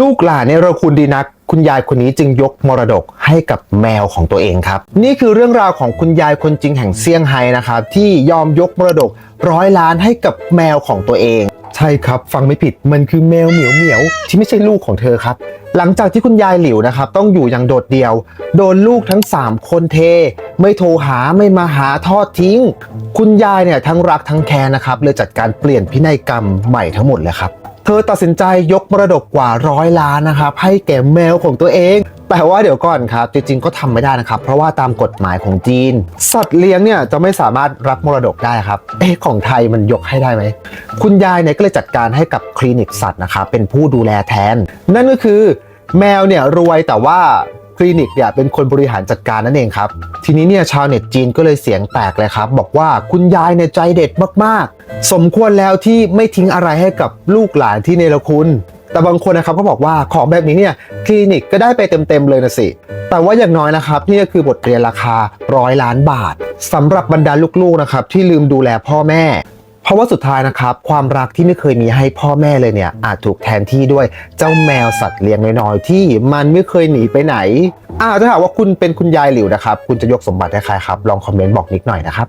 ลูกหลานเนี่ยเราคุณดีนัก คุณยายคนนี้จึงยกมรดกให้กับแมวของตัวเองครับ นี่คือเรื่องราวของคุณยายคนจริงแห่งเซี่ยงไฮ้นะครับที่ยอมยกมรดกร้อยล้านให้กับแมวของตัวเอง ใช่ครับ ฟังไม่ผิดมันคือแมวเหมียวเหมียวๆที่ไม่ใช่ลูกของเธอครับ หลังจากที่คุณยายหลิวนะครับต้องอยู่อย่างโดดเดี่ยว โดนลูกทั้ง 3 คนเท ไม่โทรหาไม่มาหาทอดทิ้ง คุณยายเนี่ยทั้งรักทั้งแค้นนะครับเลยจัดการเปลี่ยนพินัยกรรมใหม่ทั้งหมดเลยครับ เธอตัดสินใจยกมรดกกว่าร้อยล้านนะครับให้แก่แมวของตัวเอง แต่ว่าเดี๋ยวก่อนครับ จริงๆก็ทำไม่ได้นะครับ เพราะว่าตามกฎหมายของจีน สัตว์เลี้ยงเนี่ยจะไม่สามารถรับมรดกได้ครับ เอ๊ะของไทยมันยกให้ได้ไหม คุณยายเนี่ยก็เลยจัดการให้กับคลินิกสัตว์นะครับเป็นผู้ดูแลแทน นั่นก็คือแมวเนี่ยรวยแต่ว่า คลินิกเนี่ยเป็นคนบริหารจัดการนั่นเองครับ ทีนี้เนี่ยชาวเน็ตจีนก็เลยเสียงแตกเลยครับ บอกว่าคุณยายเนี่ยใจเด็ดมากๆ สมควรแล้วที่ไม่ทิ้งอะไรให้กับลูกหลานที่เนรคุณ แต่บางคนนะครับก็บอกว่าของแบบนี้เนี่ยคลินิกก็ได้ไปเต็มๆเลยนะสิแต่ว่าอย่างน้อยนะครับนี่ก็คือบทเรียนราคาร้อยล้านบาทสำหรับบรรดาลูกๆนะครับที่ลืมดูแลพ่อแม่ เพราะว่าสุดท้ายนะครับ ความรักที่ไม่เคยมีให้พ่อแม่เลยเนี่ย อาจถูกแทนที่ด้วยเจ้าแมวสัตว์เลี้ยงน้อยๆที่มันไม่เคยหนีไปไหนอ่าถ้าหากว่าคุณเป็นคุณยายหลิวนะครับ คุณจะยกสมบัติให้ใครครับ ลองคอมเมนต์บอกนิดหน่อยนะครับ